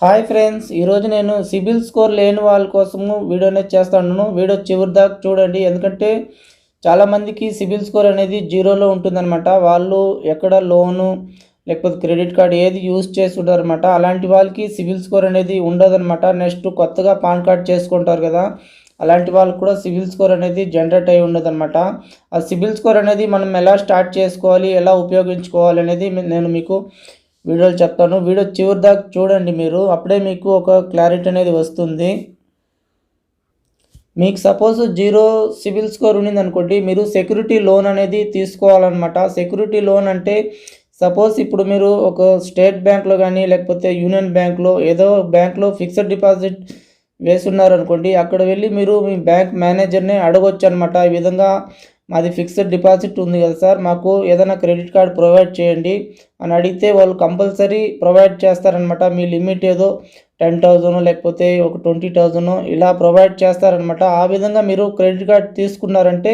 Hi friends ఈరోజు నేను CIBIL score లేని వాళ్ళ కోసము వీడియో అనేది చేస్తాను వీడియో చివరి దాకా చూడండి. ఎందుకంటే చాలామందికి సిబిల్ స్కోర్ అనేది జీరోలో ఉంటుందన్నమాట. వాళ్ళు ఎక్కడ లోను లేకపోతే క్రెడిట్ కార్డ్ ఏది యూజ్ చేస్తుంటారనమాట అలాంటి వాళ్ళకి సిబిల్ స్కోర్ అనేది ఉండదన్నమాట. నెక్స్ట్ కొత్తగా పాన్ కార్డ్ చేసుకుంటారు కదా అలాంటి వాళ్ళకి కూడా సిబిల్ స్కోర్ అనేది జనరేట్ అయి ఉండదన్నమాట. ఆ సిబిల్ స్కోర్ అనేది మనం ఎలా స్టార్ట్ చేసుకోవాలి ఎలా ఉపయోగించుకోవాలి అనేది నేను మీకు వీడియోలు చెప్తాను. వీడియో చివరి దాకా చూడండి మీరు. అప్పుడే మీకు ఒక క్లారిటీ అనేది వస్తుంది. మీకు సపోజ్ జీరో సిబిల్ స్కోర్ ఉండింది అనుకోండి మీరు సెక్యూరిటీ లోన్ అనేది తీసుకోవాలన్నమాట. సెక్యూరిటీ లోన్ అంటే సపోజ్ ఇప్పుడు మీరు ఒక స్టేట్ బ్యాంక్లో కానీ లేకపోతే యూనియన్ బ్యాంక్లో ఏదో బ్యాంక్లో ఫిక్స్డ్ డిపాజిట్ వేసున్నారు అనుకోండి అక్కడ వెళ్ళి మీరు మీ బ్యాంక్ మేనేజర్ని అడగొచ్చు అనమాట ఈ విధంగా మాది ఫిక్స్డ్ డిపాజిట్ ఉంది కదా సార్ మాకు ఏదైనా క్రెడిట్ కార్డ్ ప్రొవైడ్ చేయండి అని అడిగితే వాళ్ళు కంపల్సరీ ప్రొవైడ్ చేస్తారనమాట మీ లిమిట్ ఏదో టెన్ థౌజండ్ లేకపోతే ఒక ట్వంటీ థౌజండ్ ఇలా ప్రొవైడ్ చేస్తారనమాట ఆ విధంగా మీరు క్రెడిట్ కార్డ్ తీసుకున్నారంటే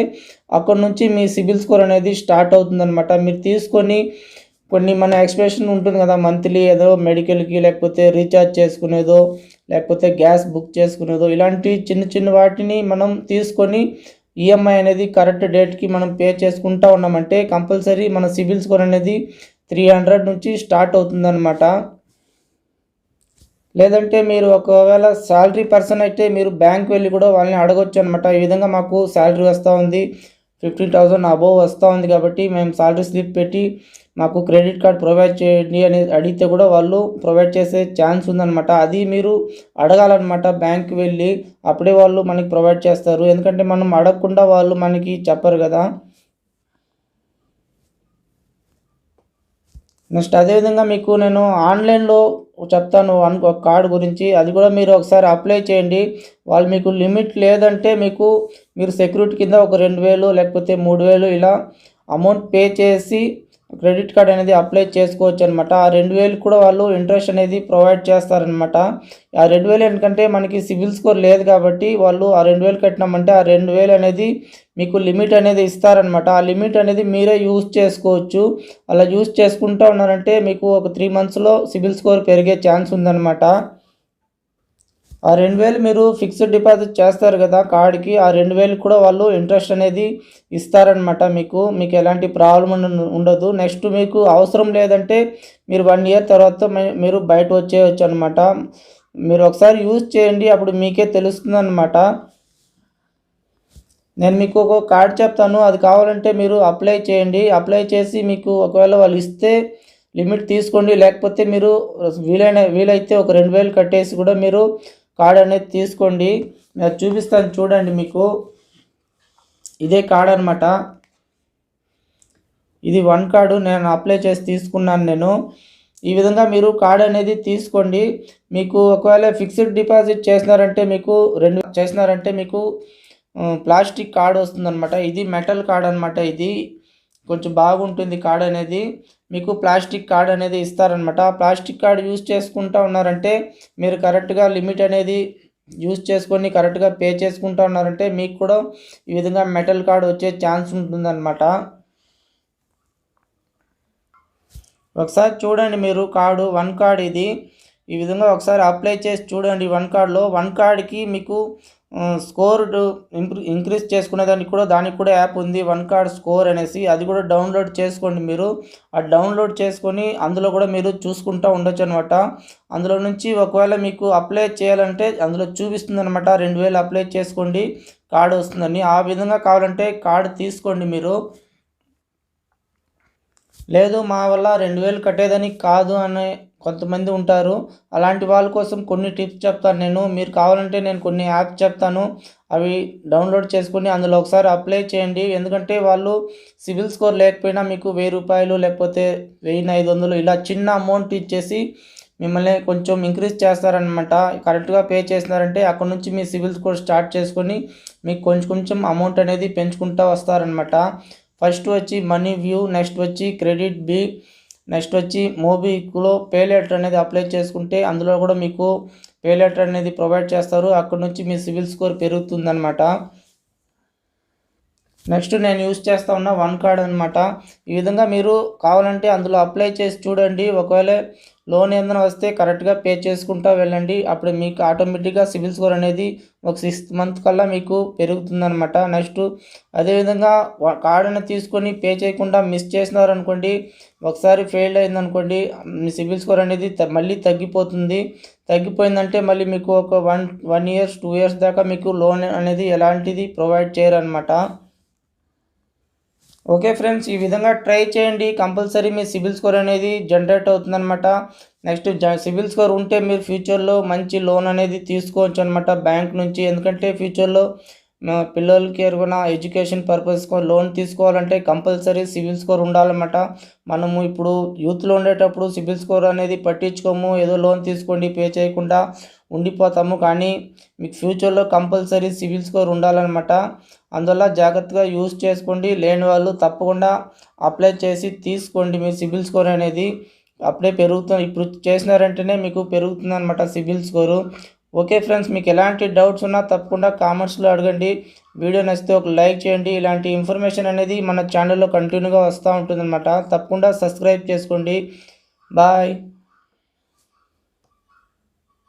అక్కడ నుంచి మీ సిబిల్ స్కోర్ అనేది స్టార్ట్ అవుతుందన్నమాట. మీరు తీసుకొని కొన్ని మన ఎక్స్ప్రెషన్ ఉంటుంది కదా మంత్లీ ఏదో మెడికల్కి లేకపోతే రీఛార్జ్ చేసుకునేదో లేకపోతే గ్యాస్ బుక్ చేసుకునేదో ఇలాంటి చిన్న చిన్న వాటిని మనం తీసుకొని ఈఎంఐ అనేది కరెక్ట్ డేట్కి మనం పే చేసుకుంటా ఉన్నామంటే కంపల్సరీ మన సిబిల్ స్కోర్ అనేది త్రీ హండ్రెడ్ నుంచి స్టార్ట్ అవుతుందన్నమాట. లేదంటే మీరు ఒకవేళ శాలరీ పర్సన్ అయితే మీరు బ్యాంక్ వెళ్ళి కూడా వాళ్ళని అడగొచ్చు అనమాట ఈ విధంగా మాకు శాలరీ వస్తూ ఉంది ఫిఫ్టీన్ థౌజండ్ అబోవ్ వస్తూ ఉంది కాబట్టి మేము శాలరీ స్లిప్ పెట్టి మాకు క్రెడిట్ కార్డ్ ప్రొవైడ్ చేయండి అని అడిగితే కూడా వాళ్ళు ప్రొవైడ్ చేసే ఛాన్స్ ఉందన్నమాట. అది మీరు అడగాలన్నమాట బ్యాంక్కి వెళ్ళి. అప్పుడే వాళ్ళు మనకి ప్రొవైడ్ చేస్తారు. ఎందుకంటే మనం అడగకుండా వాళ్ళు మనకి చెప్పరు కదా. నెక్స్ట్ అదేవిధంగా మీకు నేను ఆన్లైన్లో చెప్తాను వన్ ఒక కార్డు గురించి. అది కూడా మీరు ఒకసారి అప్లై చేయండి. వాళ్ళు మీకు లిమిట్ లేదంటే మీకు మీరు సెక్యూరిటీ కింద ఒక రెండు వేలు లేకపోతే మూడు వేలు ఇలా అమౌంట్ పే చేసి క్రెడిట్ కార్డ్ అనేది అప్లై చేసుకోవచ్చు అనమాట ఆ రెండు వేలు కూడా వాళ్ళు ఇంట్రెస్ట్ అనేది ప్రొవైడ్ చేస్తారనమాట ఆ రెండు వేలు ఎందుకంటే మనకి సివిల్ స్కోర్ లేదు కాబట్టి వాళ్ళు ఆ రెండు వేలు కట్టినామంటే ఆ రెండు వేలు అనేది మీకు లిమిట్ అనేది ఇస్తారనమాట ఆ లిమిట్ అనేది మీరే యూజ్ చేసుకోవచ్చు. అలా యూజ్ చేసుకుంటూ ఉన్నారంటే మీకు ఒక త్రీ మంత్స్లో సివిల్ స్కోర్ పెరిగే ఛాన్స్ ఉందన్నమాట. ఆ రెండు వేలు మీరు ఫిక్స్డ్ డిపాజిట్ చేస్తారు కదా కార్డ్కి ఆ రెండు వేలు కూడా వాళ్ళు ఇంట్రెస్ట్ అనేది ఇస్తారనమాట మీకు. మీకు ఎలాంటి ప్రాబ్లం ఉండదు. నెక్స్ట్ మీకు అవసరం లేదంటే మీరు వన్ ఇయర్ తర్వాత మీరు బయట వచ్చేయచ్చు అనమాట మీరు ఒకసారి యూజ్ చేయండి అప్పుడు మీకే తెలుస్తుంది అనమాట నేను మీకు ఒక కార్డ్ చెప్తాను. అది కావాలంటే మీరు అప్లై చేయండి. అప్లై చేసి మీకు ఒకవేళ వాళ్ళు ఇస్తే లిమిట్ తీసుకోండి. లేకపోతే మీరు వీలైన వీలైతే ఒక రెండు వేలు కట్టేసి కూడా మీరు కార్డ్ అనేది తీసుకోండి. నేను చూపిస్తాను చూడండి మీకు. ఇదే కార్డ్ అనమాట ఇది వన్ కార్డు నేను అప్లై చేసి తీసుకున్నాను నేను. ఈ విధంగా మీరు కార్డ్ అనేది తీసుకోండి. మీకు ఒకవేళ ఫిక్స్డ్ డిపాజిట్ చేసినారంటే మీకు రెండు చేసినారంటే మీకు ప్లాస్టిక్ కార్డ్ వస్తుందన్నమాట. ఇది మెటల్ కార్డ్ అనమాట ఇది. కొంచెం బాగుంటుంది కార్డ్ అనేది. మీకు ప్లాస్టిక్ కార్డ్ అనేది ఇస్తారనమాట ఆ ప్లాస్టిక్ కార్డ్ యూజ్ చేసుకుంటా ఉన్నారంటే మీరు కరెక్ట్గా లిమిట్ అనేది యూజ్ చేసుకొని కరెక్ట్గా పే చేసుకుంటా ఉన్నారంటే మీకు కూడా ఈ విధంగా మెటల్ కార్డ్ వచ్చే ఛాన్స్ ఉంటుందన్నమాట. ఒకసారి చూడండి మీరు కార్డు వన్ కార్డ్ ఇది. ఈ విధంగా ఒకసారి అప్లై చేసి చూడండి వన్ కార్డ్లో వన్ కార్డ్కి మీకు స్కోర్ ఇంక్రీజ్ చేసుకునేదానికి కూడా దానికి కూడా యాప్ ఉంది వన్ కార్డ్ స్కోర్ అనేసి. అది కూడా డౌన్లోడ్ చేసుకోండి మీరు. ఆ డౌన్లోడ్ చేసుకొని అందులో కూడా మీరు చూసుకుంటూ ఉండొచ్చు అనమాట అందులో నుంచి ఒకవేళ మీకు అప్లై చేయాలంటే అందులో చూపిస్తుంది అనమాట రెండు వేలు అప్లై చేసుకోండి కార్డు వస్తుందని. ఆ విధంగా కావాలంటే కార్డు తీసుకోండి మీరు. లేదు మా వల్ల రెండు వేలు కట్టేదని కాదు అనే కొంతమంది ఉంటారు. అలాంటి వాళ్ళ కోసం కొన్ని టిప్స్ చెప్తాను నేను. మీరు కావాలంటే నేను కొన్ని యాప్స్ చెప్తాను. అవి డౌన్లోడ్ చేసుకుని అందులో ఒకసారి అప్లై చేయండి. ఎందుకంటే వాళ్ళు సివిల్ స్కోర్ లేకపోయినా మీకు వెయ్యి రూపాయలు లేకపోతే వెయ్యి ఐదు వందలు ఇలా చిన్న అమౌంట్ ఇచ్చేసి మిమ్మల్ని కొంచెం ఇంక్రీజ్ చేస్తారనమాట కరెక్ట్గా పే చేసినారంటే అక్కడ నుంచి మీ సివిల్ స్కోర్ స్టార్ట్ చేసుకొని మీకు కొంచెం కొంచెం అమౌంట్ అనేది పెంచుకుంటూ వస్తారనమాట ఫస్ట్ వచ్చి మనీ వ్యూ నెక్స్ట్ వచ్చి క్రెడిట్ బి నెక్స్ట్ వచ్చి మోబిక్లో పే లెటర్ అనేది అప్లై చేసుకుంటే అందులో కూడా మీకు పే లెటర్ అనేది ప్రొవైడ్ చేస్తారు. అక్కడ నుంచి మీ సివిల్ స్కోర్ పెరుగుతుందన్నమాట. నెక్స్ట్ నేను యూస్ చేస్తా ఉన్న వన్ కార్డ్ అనమాట ఈ విధంగా మీరు కావాలంటే అందులో అప్లై చేసి చూడండి. ఒకవేళ లోన్ ఏదైనా వస్తే కరెక్ట్గా పే చేసుకుంటూ వెళ్ళండి. అప్పుడు మీకు ఆటోమేటిక్గా సిబిల్ స్కోర్ అనేది ఒక సిక్స్త్ మంత్ కల్లా మీకు పెరుగుతుందనమాట నెక్స్ట్ అదేవిధంగా కార్డును కార్డుని తీసుకొని పే చేయకుండా మిస్ చేసినారనుకోండి ఒకసారి ఫెయిల్ అయిందనుకోండి మీ సిబిల్ స్కోర్ అనేది మళ్ళీ తగ్గిపోతుంది. తగ్గిపోయిందంటే మళ్ళీ మీకు ఒక one one years two years దాకా మీకు లోన్ అనేది ఎలాంటిది ప్రొవైడ్ చేయరనమాట ఓకే ఫ్రెండ్స్ ఈ విధంగా ట్రై చేయండి. కంపల్సరీ మీ సిబిల్ స్కోర్ అనేది జనరేట్ అవుతుందన్నమాట. నెక్స్ట్ జ సిబిల్ స్కోర్ ఉంటే మీరు ఫ్యూచర్లో మంచి లోన్ అనేది తీసుకోవచ్చు అనమాట బ్యాంక్ నుంచి. ఎందుకంటే ఫ్యూచర్లో పిల్లలకి ఎరుగున ఎడ్యుకేషన్ పర్పస్ లోన్ తీసుకోవాలంటే కంపల్సరీ సిబిల్ స్కోర్ ఉండాలన్నమాట. మనము ఇప్పుడు యూత్లో ఉండేటప్పుడు సిబిల్ స్కోర్ అనేది పట్టించుకోము. ఏదో లోన్ తీసుకోండి పే చేయకుండా ఉండిపోతాము. కానీ మీకు ఫ్యూచర్లో కంపల్సరీ సిబిల్ స్కోర్ ఉండాలన్నమాట. అందువల్ల జాగ్రత్తగా యూజ్ చేసుకోండి. లేని వాళ్ళు తప్పకుండా అప్లై చేసి తీసుకోండి. మీ సిబిల్ స్కోర్ అనేది అప్పుడే పెరుగుతుంది. ఇప్పుడు చేసినారంటేనే మీకు పెరుగుతుంది అనమాట సిబిల్ స్కోరు. ఓకే ఫ్రెండ్స్ మీకు ఎలాంటి డౌట్స్ ఉన్నా తప్పకుండా కామెంట్స్లో అడగండి. వీడియో నచ్చితే ఒక లైక్ చేయండి. ఇలాంటి ఇన్ఫర్మేషన్ అనేది మన ఛానల్లో కంటిన్యూగా వస్తూ ఉంటుందన్నమాట. తప్పకుండా సబ్స్క్రైబ్ చేసుకోండి. బాయ్.